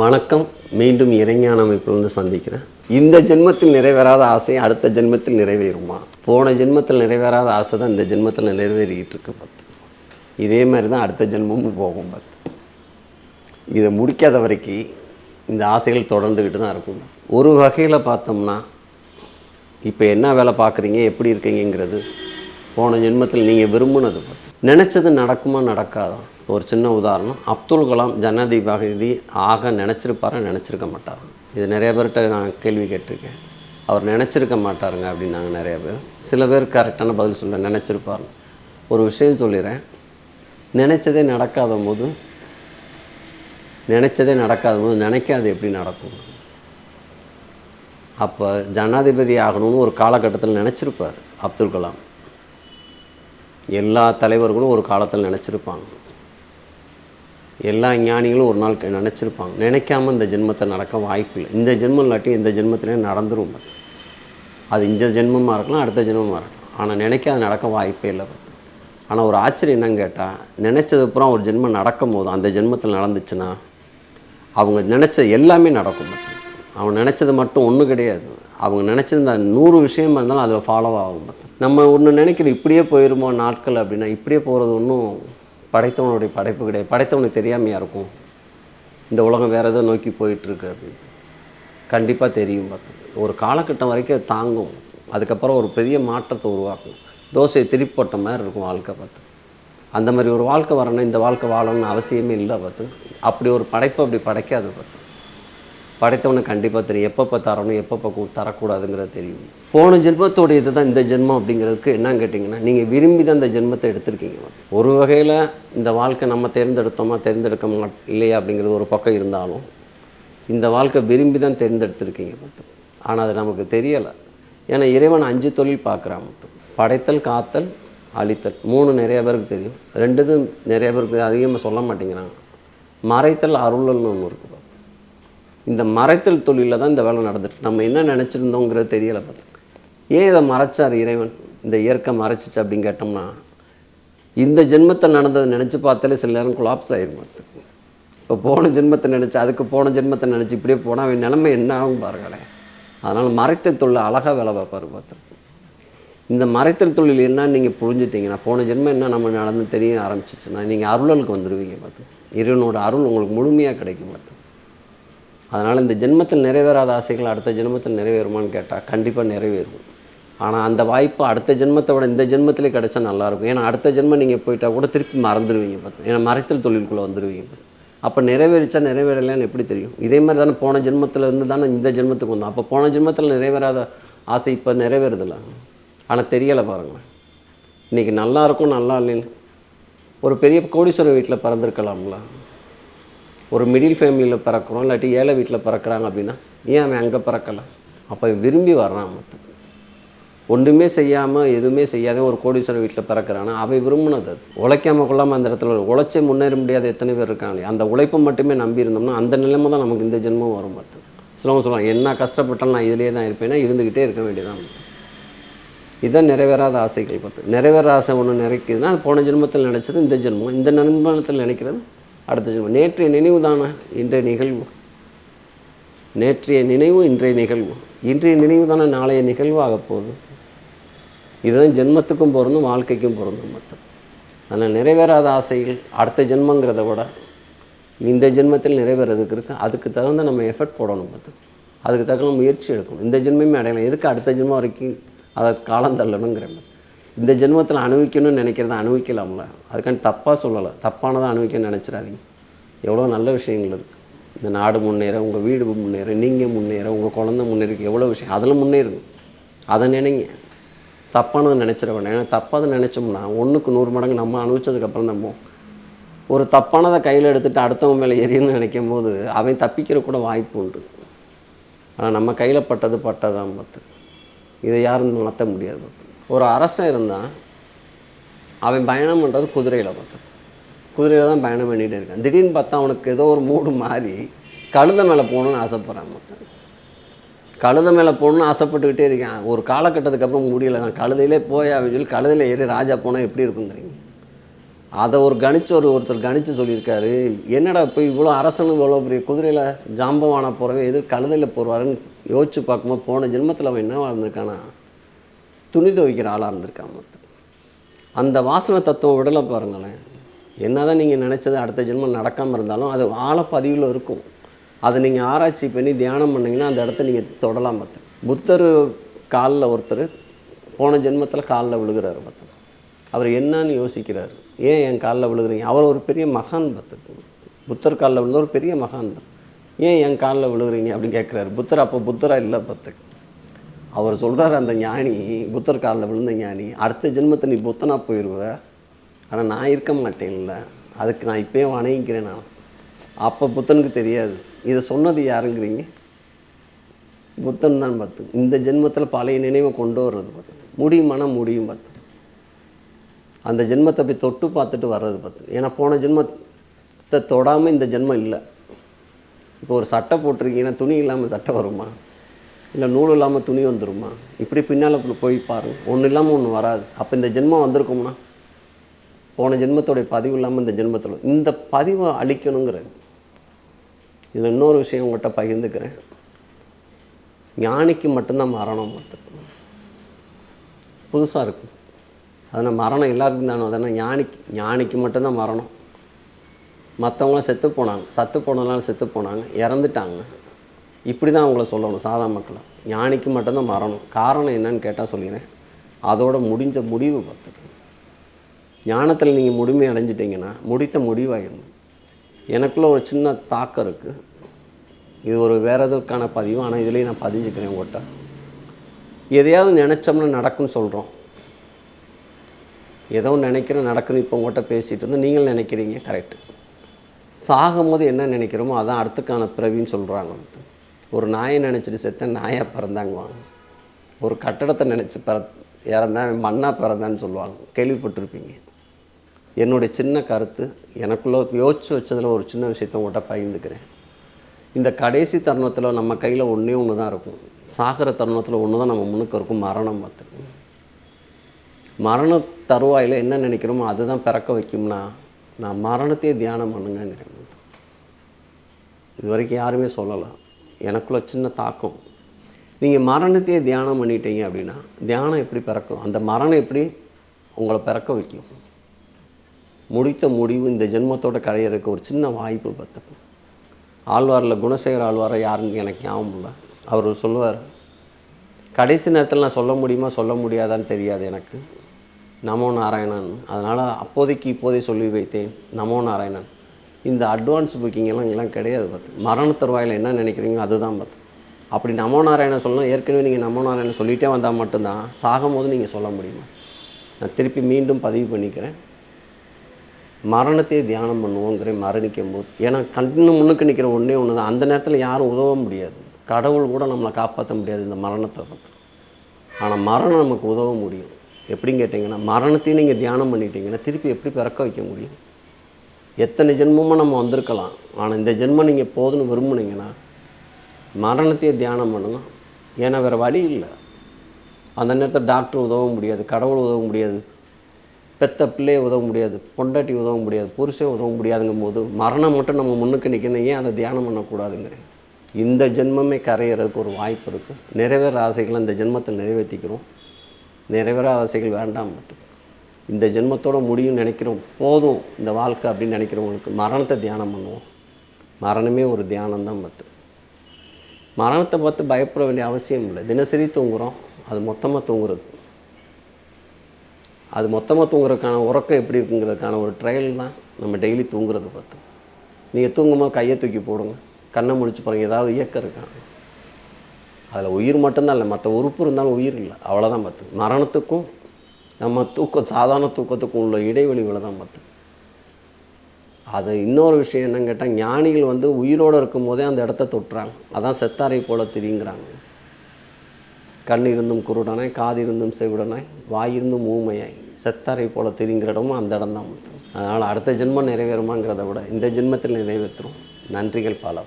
வணக்கம். மீண்டும் இறைஞான அமைப்பிலிருந்து சந்திக்கிறேன். இந்த ஜென்மத்தில் நிறைவேறாத ஆசை அடுத்த ஜென்மத்தில் நிறைவேறுமா? போன ஜென்மத்தில் நிறைவேறாத ஆசை தான் இந்த ஜென்மத்தில் நிறைவேறிக்கிட்டு இருக்கு பத்து. இதே மாதிரி தான் அடுத்த ஜென்மமும் போகும் பத்து. இதை முடிக்காத வரைக்கும் இந்த ஆசைகள் தொடர்ந்துக்கிட்டு தான் இருக்கும். ஒரு வகையில் பார்த்தோம்னா இப்போ என்ன வேலை பார்க்குறீங்க எப்படி இருக்கீங்கங்கிறது போன ஜென்மத்தில் நீங்கள் விரும்பினது பார்த்து நினச்சது நடக்குமா நடக்காதா? ஒரு சின்ன உதாரணம். அப்துல் கலாம் ஜனாதிபதி ஆக நினச்சிருப்பாரா நினச்சிருக்க மாட்டார்? இது நிறைய பேர்கிட்ட நான் கேள்வி கேட்டிருக்கேன். அவர் நினச்சிருக்க மாட்டாருங்க அப்படின்னாங்க நிறைய பேர். சில பேர் கரெக்டான பதில் சொல்ல நினச்சிருப்பார். ஒரு விஷயம் சொல்லிடுறேன் நினச்சதே நடக்காத போது நினச்சதே நடக்காத போது நினைக்காது எப்படி நடக்கும். அப்போ ஜனாதிபதி ஆகணும்னு ஒரு காலகட்டத்தில் நினச்சிருப்பார் அப்துல் கலாம். எல்லா தலைவர்களும் ஒரு காலத்தில் நினச்சிருப்பாங்க. எல்லா ஞானிகளும் ஒரு நாள் நினச்சிருப்பாங்க. நினைக்காம இந்த ஜென்மத்தை நடக்க வாய்ப்பு இல்லை. இந்த ஜென்மம் இல்லாட்டி இந்த ஜென்மத்திலே நடந்துரும். அது இந்த ஜென்மமாக இருக்கலாம் அடுத்த ஜென்மமாக இருக்கலாம். ஆனால் நினைக்காத நடக்க வாய்ப்பே இல்லை. ஆனால் ஒரு ஆச்சரியம் என்னன்னு கேட்டால் நினச்சது அப்புறம் ஒரு ஜென்மம் நடக்கும் போது அந்த ஜென்மத்தில் நடந்துச்சுன்னா அவங்க நினச்சது எல்லாமே நடக்கும். அவன் நினச்சது மட்டும் ஒன்றும் கிடையாது. அவங்க நினச்சிருந்த நூறு விஷயமா இருந்தாலும் அதில் ஃபாலோ ஆகும். நம்ம ஒன்று நினைக்கிற இப்படியே போயிருமோ நாட்கள் அப்படின்னா இப்படியே போகிறது ஒன்றும் படைத்தவனுடைய படைப்பு கிடையாது. படைத்தவனுக்கு தெரியாமையாக இருக்கும். இந்த உலகம் வேறு எதோ நோக்கி போயிட்டுருக்கு அப்படின்னு. கண்டிப்பாக தெரியும் பார்த்து. ஒரு காலகட்டம் வரைக்கும் தாங்கும். அதுக்கப்புறம் ஒரு பெரிய மாற்றத்தை உருவாக்கும். தோசையை திருப்பி போட்ட மாதிரி இருக்கும் வாழ்க்கை பார்த்து. அந்த மாதிரி ஒரு வாழ்க்கை வரணும் இந்த வாழ்க்கை வாழணும்னு அவசியமே இல்லை பார்த்து. அப்படி ஒரு படைப்பு அப்படி படைக்காது பார்த்து. படைத்தவனுக்கு கண்டிப்பாக தெரியும். எப்பப்போ தரணும் எப்பப்போ தரக்கூடாதுங்கிறத தரக்கூடாதுங்கிறது தெரியும். போன ஜென்மத்தோட இது தான் இந்த ஜென்மம் அப்படிங்கிறதுக்கு என்னன்னு கேட்டிங்கன்னா நீங்கள் விரும்பி தான் இந்த ஜென்மத்தை எடுத்திருக்கீங்க. ஒரு வகையில் இந்த வாழ்க்கை நம்ம தேர்ந்தெடுத்தோமா தேர்ந்தெடுக்க மா இல்லையா அப்படிங்கிறது ஒரு பக்கம் இருந்தாலும் இந்த வாழ்க்கை விரும்பி தான் தேர்ந்தெடுத்திருக்கீங்க மொத்தம். ஆனால் அது நமக்கு தெரியலை. ஏன்னா இறைவன் அஞ்சு தொழில் பார்க்குறான் மொத்தம். படைத்தல் காத்தல் அழித்தல். மூணு நிறைய பேருக்கு தெரியும். ரெண்டுதும் நிறைய பேருக்கு அதிகமாக சொல்ல மாட்டேங்கிறாங்க. மறைத்தல் அருளல்னு ஒன்று இருக்குது இந்த மறைத்தல் தொழிலில் தான் இந்த வேலை நடந்துட்டு நம்ம என்ன நினச்சிருந்தோங்கிறது தெரியலை பார்த்து ஏன் இதை மறைச்சார் இறைவன்? இந்த இயற்கை மறைச்சிச்சு அப்படின்னு கேட்டோம்னா இந்த ஜென்மத்தை நடந்ததை நினச்சி பார்த்தாலே சில நேரம் குலாப்ஸ் ஆயிரும் பார்த்து இப்போ போன ஜென்மத்தை நினச்சி அதுக்கு போன ஜென்மத்தை நினச்சி இப்படியே போனால் அவன் நிலைமை என்ன ஆகும் பாருங்களேன். அதனால் மறைத்தல் தொழில் அழகாக வேலை பார்ப்பார் பார்த்து இந்த மறைத்தல் தொழில் என்னன்னு நீங்கள் புரிஞ்சுட்டீங்கன்னா போன ஜென்மம் என்ன நம்ம நடந்து தெரிய ஆரம்பிச்சிச்சுன்னா நீங்கள் அருளலுக்கு வந்துடுவீங்க பார்த்து இறைவனோட அருள் உங்களுக்கு முழுமையாக கிடைக்கும் பார்த்து அதனால் இந்த ஜென்மத்தில் நிறைவேறாத ஆசைகள் அடுத்த ஜென்மத்தில் நிறைவேறுமான்னு கேட்டால் கண்டிப்பாக நிறைவேறும். ஆனால் அந்த வாய்ப்பு அடுத்த ஜென்மத்தை விட இந்த ஜென்மத்திலே கிடைச்சா நல்லாயிருக்கும். ஏன்னா அடுத்த ஜென்மம் நீங்கள் போயிட்டால் கூட திருப்பி மறந்துடுவீங்க பார்த்து ஏன்னா மறைத்தல் தொழிலுக்குள்ளே வந்துடுவீங்க அப்போ நிறைவேறிச்சா நிறைவேறலைன்னு எப்படி தெரியும்? இதே மாதிரி தானே போன ஜென்மத்தில் இருந்து தானே இந்த ஜென்மத்துக்கு வந்தோம். அப்போ போன ஜென்மத்தில் நிறைவேறாத ஆசை இப்போ நிறைவேறுதில்ல? ஆனால் தெரியலை பாருங்களேன். இன்றைக்கி நல்லா இருக்கும் நல்லா இல்லைன்னு. ஒரு பெரிய கோடீஸ்வரர் வீட்டில் பிறந்திருக்கலாம்ல? ஒரு மிடில் ஃபேமிலியில் பிறக்கிறோம் இல்லாட்டி ஏழை வீட்டில் பிறக்கிறாங்க அப்படின்னா ஏன் அவன் அங்கே பிறக்கலை? அப்போ விரும்பி வர்றான் மொத்தம். ஒன்றுமே செய்யாமல் எதுவுமே செய்யாத ஒரு கோடீஸ்வரர் வீட்டில் பிறக்கிறானா? அவன் விரும்பினது அது. உழைக்காம கொள்ளாமல் அந்த இடத்துல உழைச்சே முன்னேற முடியாத எத்தனை பேர் இருக்காங்க அந்த உழைப்பை மட்டுமே நம்பி இருந்தோம்னா அந்த நிலைமை தான் நமக்கு இந்த ஜென்மம் வரும் பார்த்து சிலவங்க சொல்லுவாங்க என்ன கஷ்டப்பட்டாலும் நான் இதிலே தான் இருப்பேன்னா இருந்துக்கிட்டே இருக்க வேண்டியதான் பார்த்து இதுதான் நிறைவேறாத ஆசைகள் பார்த்து நிறைவேற ஆசை ஒன்று நிறைக்குதுன்னா அது போன ஜென்மத்தில் நினச்சது இந்த ஜென்மம். இந்த நண்பனத்தில் நினைக்கிறது அடுத்த ஜென்மம் நேற்றைய நினைவு தானே? இன்றைய நிகழ்வு. நேற்றைய நினைவு இன்றைய நிகழ்வு. இன்றைய நினைவு தானே? நாளைய நிகழ்வு போகுது. இதுதான் ஜென்மத்துக்கும் பொருந்தும் வாழ்க்கைக்கும் பொருந்தும் மொத்தம். அதனால் நிறைவேறாத ஆசைகள் அடுத்த ஜென்மங்கிறத விட இந்த ஜென்மத்தில் நிறைவேறதுக்கு இருக்குது அதுக்கு தகுந்த நம்ம எஃபர்ட் போடணும் பார்த்து அதுக்கு தகுந்த முயற்சி எடுக்கணும். இந்த ஜென்மையுமே அடையலாம். எதுக்கு அடுத்த ஜென்மம் வரைக்கும் அதை காலம் தள்ளணுங்கிற மாதிரி. இந்த ஜென்மத்தில் அனுபவிக்கணும்னு நினைக்கிறத அனுபவிக்கலாம்ல. அதுக்காண்டி தப்பாக சொல்லலை. தப்பானதை அனுபவிக்கணும்னு நினச்சிடாதீங்க. எவ்வளோ நல்ல விஷயங்கள் இருக்குது இந்த நாடு முன்னேற உங்கள் வீடு முன்னேற நீங்கள் முன்னேற உங்கள் குழந்தை முன்னேறக்கு எவ்வளோ விஷயம். அதில் முன்னேறுங்க அதை நினைங்க. தப்பானதை நினச்சிட வேண்டாம். ஏன்னா தப்பாக நினச்சோம்னா ஒன்றுக்கு நூறு மடங்கு நம்ம அனுபவிச்சதுக்கப்புறம் நம்ம ஒரு தப்பானதை கையில் எடுத்துகிட்டு அடுத்தவங்க மேலே எரியன்னு நினைக்கும் போது அவன் தப்பிக்கிற கூட வாய்ப்பு உண்டு. ஆனால் நம்ம கையில் பட்டது பட்டதான் பார்த்து. இதை யாரும் மாற்ற முடியாது பார்த்து. ஒரு அரசன் இருந்தால் அவன் பயணம் பண்ணுறது குதிரையில் பார்த்தேன் குதிரையில் தான் பயணம் பண்ணிகிட்டே இருக்கான். திடீர்னு பார்த்தா அவனுக்கு ஏதோ ஒரு மூடு மாறி கழுத மேலே போகணுன்னு ஆசைப்பட்றான் மொத்தம். கழுத மேலே போகணுன்னு ஆசைப்பட்டுக்கிட்டே இருக்கேன். ஒரு காலகட்டத்துக்கு அப்புறம் முடியலை. நான் கழுதையிலே போய் அப்படின்னு சொல்லி கழுதையில் ஏறி ராஜா போனால் எப்படி இருக்குங்கிறீங்க அதை ஒரு கணிச்சு ஒரு ஒருத்தர் கணிச்சு சொல்லியிருக்காரு. என்னடா இப்போ இவ்வளோ அரசனு இவ்வளோ பெரிய குதிரையில் ஜாம்பவான போகிறவன் எது கழுதையில் போடுவாருன்னு யோசிச்சு பார்க்கும்போது போன ஜென்மத்தில் அவன் என்ன வாழ்ந்திருக்கானா? துணி துவைக்கிற ஆளாக இருந்திருக்காங்க மொத்தம் அந்த வாசனை தத்துவம் விடலை பாருங்களேன். என்னதான் நீங்கள் நினச்சது அடுத்த ஜென்மம் நடக்காமல் இருந்தாலும் அது ஆழப்பதிவில் இருக்கும். அதை நீங்கள் ஆராய்ச்சி பண்ணி தியானம் பண்ணிங்கன்னா அந்த இடத்த நீங்கள் தொடலாம் பார்த்து. புத்தர் காலில் ஒருத்தர் போன ஜென்மத்தில் காலில் விழுகிறாரு பார்த்து. அவர் என்னன்னு யோசிக்கிறார். ஏன் என் காலில் விழுகிறீங்க? அவர் ஒரு பெரிய மகான் பார்த்து. புத்தர் காலில் விழுந்த ஒரு பெரிய மகான் ஏன் என் காலில் விழுகிறீங்க அப்படின்னு கேட்குறாரு புத்தர் அப்போ புத்தரா இல்லை பார்த்து. அவர் சொல்கிறார் அந்த ஞானி புத்தர் காலில் விழுந்த ஞானி அடுத்த ஜென்மத்தை நீ புத்தனாக போயிடுவ. ஆனால் நான் இருக்க மாட்டேன்ல அதுக்கு நான் இப்போயே வணங்கிக்கிறேன் நான். அப்போ புத்தனுக்கு தெரியாது. இதை சொன்னது யாருங்கிறீங்க? புத்தன் தான் பார்த்து இந்த ஜென்மத்தில் பழைய நினைவை கொண்டு வர்றது பார்த்து முடியுமானா முடியும் பார்த்து அந்த ஜென்மத்தை போய் தொட்டு பார்த்துட்டு வர்றது பார்த்து ஏன்னா போன ஜென்மத்தை தொடாமல் இந்த ஜென்மம் இல்லை. இப்போ ஒரு சட்டை போட்டிருக்கீங்கன்னா துணி இல்லாமல் சட்டை வருமா? இல்லை நூல் இல்லாமல் துணி வந்துருமா? இப்படி பின்னால் போய் பாருங்க ஒன்று இல்லாமல் ஒன்று வராது. அப்போ இந்த ஜென்மம் வந்திருக்கும்னா? போன ஜென்மத்தோடைய பதிவு இல்லாமல் இந்த ஜென்மத்தில் இந்த பதிவை அழிக்கணுங்கிற இதில் இன்னொரு விஷயம் உங்கள்கிட்ட பகிர்ந்துக்கிறேன். ஞானிக்கு மட்டும்தான் மரணம் மொத்தம் புதுசாக இருக்கும் அதனால் மரணம் எல்லாருக்கும் தானே. அதனால் ஞானிக்கு ஞானிக்கு மட்டும்தான் மரணம். மற்றவங்களாம் செத்து போனாங்க. சத்து போனதுனால செத்து போனாங்க. இறந்துட்டாங்க. இப்படி தான் அவங்கள சொல்லணும் சாதா மக்களை. ஞானிக்கு மட்டும்தான் மரணம். காரணம் என்னன்னு கேட்டால் சொல்லிடுறேன். அதோட முடிஞ்ச முடிவு பார்த்துக்கணும் ஞானத்தில் நீங்கள் முழுமை அடைஞ்சிட்டிங்கன்னா முடித்த முடிவாயிடணும். எனக்குள்ள ஒரு சின்ன தாக்கம் இருக்குது இது ஒரு வேற எதுக்கான பதிவு ஆனால் இதுலேயும் நான் பதிஞ்சுக்கிறேன் உங்கள்கிட்ட எதையாவது நினச்சோம்னா நடக்கும்னு சொல்கிறோம் ஏதோ நினைக்கிற நடக்குது இப்போ உங்கள்கிட்ட பேசிகிட்டு இருந்து நீங்கள் நினைக்கிறீங்க கரெக்டு சாகும்போது என்ன நினைக்கிறோமோ அதான் அடுத்துக்கான பிறவின்னு சொல்கிறாங்க ஒரு நாயை நினச்சிட்டு செத்த நாயாக பிறந்தாங்குவாங்க ஒரு கட்டடத்தை நினச்சி பிற இறந்தேன் மண்ணாக பிறந்தான்னு சொல்லுவாங்க. கேள்விப்பட்டிருப்பீங்க. என்னுடைய சின்ன கருத்து எனக்குள்ள யோசிச்சு வச்சதில் ஒரு சின்ன விஷயத்தை உங்கள்கிட்ட பகிர்ந்துக்கிறேன். இந்த கடைசி தருணத்தில் நம்ம கையில் ஒன்றே ஒன்று தான் இருக்கும். சாகிற தருணத்தில் ஒன்று தான் நம்ம முன்னுக்கு இருக்கும் மரணம் பார்த்துக்கணும் மரண தருவாயில் என்ன நினைக்கிறோமோ அதுதான் பிறக்க வைக்கும்னா நான் மரணத்தையே தியானம் பண்ணுங்கங்கிறேன். இது வரைக்கும் யாருமே சொல்லலை. எனக்குள்ள சின்ன தாக்கம். நீங்கள் மரணத்தையே தியானம் பண்ணிட்டீங்க அப்படின்னா தியானம் எப்படி பிறக்கும்? அந்த மரணம் எப்படி உங்களை பிறக்க வைக்கும்? முடித்த முடிவு இந்த ஜென்மத்தோட கடையிறதுக்கு ஒரு சின்ன வாய்ப்பு பார்த்தப்போ ஆழ்வாரில் குணசேகர் ஆழ்வாரை யாருன்னு எனக்கு ஞாபகம் இல்லை. அவர் சொல்லுவார் கடைசி நேரத்தில் நான் சொல்ல முடியுமா சொல்ல முடியாதான்னு தெரியாது எனக்கு. நமோ நாராயணன். அதனால் அப்போதைக்கு இப்போதே சொல்லி வைத்தேன் நமோ நாராயணன். இந்த அட்வான்ஸ் புக்கிங் எல்லாம் இங்கெல்லாம் கிடையாது பார்த்து. மரண தருவாயில் என்ன நினைக்கிறீங்க அதுதான் பார்த்து. அப்படி நமோ நாராயணன் சொல்லணும். ஏற்கனவே நீங்கள் நமோ நாராயணன் சொல்லிகிட்டே வந்தால் மட்டும்தான். சாகும்போது நீங்கள் சொல்ல முடியுமா? நான் திருப்பி மீண்டும் பதிவு பண்ணிக்கிறேன். மரணத்தை தியானம் பண்ணுவோங்கிறேன் மரணிக்கும் போது ஏன்னா கண்ணு முன்னுக்கு நிற்கிற ஒன்றே ஒன்று தான் அந்த நேரத்தில் யாரும் உதவ முடியாது. கடவுள் கூட நம்மளை காப்பாற்ற முடியாது இந்த மரணத்தை பார்த்து. ஆனால் மரணம் நமக்கு உதவ முடியும். எப்படின்னு கேட்டிங்கன்னா மரணத்தையும் நீங்கள் தியானம் பண்ணிட்டீங்கன்னா திருப்பி எப்படி பிறக்க வைக்க முடியும்? எத்தனை ஜென்மமாக நம்ம வந்திருக்கலாம்? ஆனால் இந்த ஜென்மம் நீங்கள் போதுன்னு விரும்புனீங்கன்னா மரணத்தையே தியானம் பண்ணணும். ஏன்னா வேறு வழி இல்லை. அந்த நேரத்தில் டாக்டர் உதவ முடியாது கடவுள் உதவ முடியாது பெத்த பிள்ளையை உதவ முடியாது பொண்டாட்டி உதவ முடியாது புருஷன் உதவ முடியாதுங்கும் போது மரணம் மட்டும் நம்ம முன்னுக்கு நிற்கணும் ஏன் அதை தியானம் பண்ணக்கூடாதுங்கிறேன் இந்த ஜென்மமே கரையிறதுக்கு ஒரு வாய்ப்பு இருக்குது நிறைவேற ஆசைகளை இந்த ஜென்மத்தில் நிறைவேற்றிக்கிறோம் நிறைவேற ஆசைகள் வேண்டாம் பார்த்துக்கோ இந்த ஜென்மத்தோட முடியும் நினைக்கிறோம். போதும் இந்த வாழ்க்கை அப்படின்னு நினைக்கிறவங்களுக்கு மரணத்தை தியானம் பண்ணுவோம். மரணமே ஒரு தியானம்தான் பார்த்து மரணத்தை பார்த்து பயப்பட வேண்டிய அவசியம் இல்லை. தினசரி தூங்குறோம். அது மொத்தமாக தூங்குறது. அது மொத்தமாக தூங்குறதுக்கான உறக்கம் எப்படி இருக்குங்கிறதுக்கான ஒரு ட்ரையல் தான் நம்ம டெய்லி தூங்குறது பார்த்து நீங்கள் தூங்கும்போது கையை தூக்கி போடுங்க. கண்ணை முடிச்சு பாருங்க. ஏதாவது இயக்கம் இருக்காங்க அதில் உயிர் மட்டும்தான் இல்லை. மற்ற உறுப்பு இருந்தாலும் உயிர் இல்லை. அவ்வளோதான் பார்த்து மரணத்துக்கும் நம்ம தூக்கம் சாதாரண தூக்கத்துக்கு உள்ள இடைவெளி தான் பார்த்து. அது இன்னொரு விஷயம் என்னன்னு கேட்டால் ஞானிகள் வந்து உயிரோடு இருக்கும்போதே அந்த இடத்த தொட்டுறாங்க. அதான் செத்தாரை போல திரிங்கிறாங்க கண் இருந்தும் குருடனாய் காது இருந்தும் செவிடனாய் வாயிருந்தும் ஊமையாய். செத்தாரை போல திரிங்கிற இடமும் அந்த இடம் தான் அதனால் அடுத்த ஜென்மம் நிறைவேறுமாங்கிறத விட இந்த ஜென்மத்தில் நிறைவேற்றும் நன்றிகள் பல